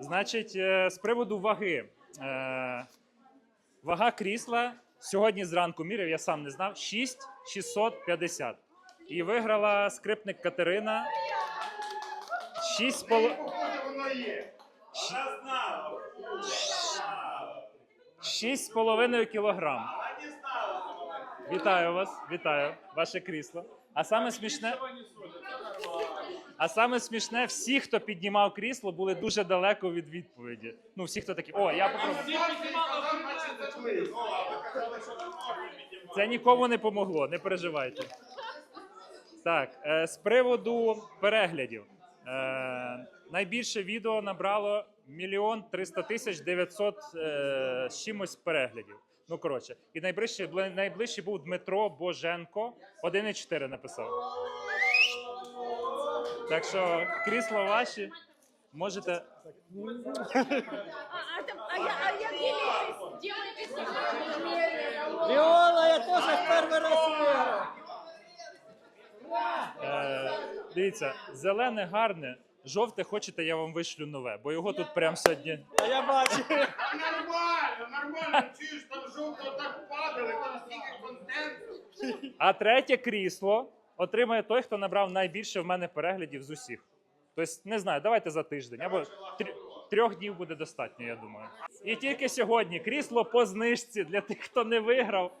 Значить, е, з приводу ваги. Е, Вага крісла сьогодні зранку міряв, я сам не знав, 6650. І виграла скрипник Катерина 6,5 6,5 кілограм. Вітаю вас, вітаю, ваше крісло. А саме смішне. А саме смішне, всі, хто піднімав крісло, були дуже далеко від відповіді. Ну, всі, хто такі, о, я попробую. Це нікому не помогло, не переживайте. Так, е, з приводу переглядів. Е, найбільше відео набрало мільйон триста тисяч 900 е, з чимось переглядів. Ну, коротше, і найближчий, бли- найближчий був Дмитро Боженко, 1,4 написав. Так що крісло ваші. Можете. А, а, там- а, я, а як? Віола, я теж перший раз виграв. Е, дивіться, зелене гарне, жовте хочете, я вам вишлю нове, бо його тут прямо сьогодні. А я бачу. Нормально, нормально, чуєш, там жовто так падали, там стільки контенту. А третє крісло отримає той, хто набрав найбільше в мене переглядів з усіх. Тобто, не знаю, давайте за тиждень або трьох днів буде достатньо, я думаю. І тільки сьогодні крісло по знижці для тих, хто не виграв.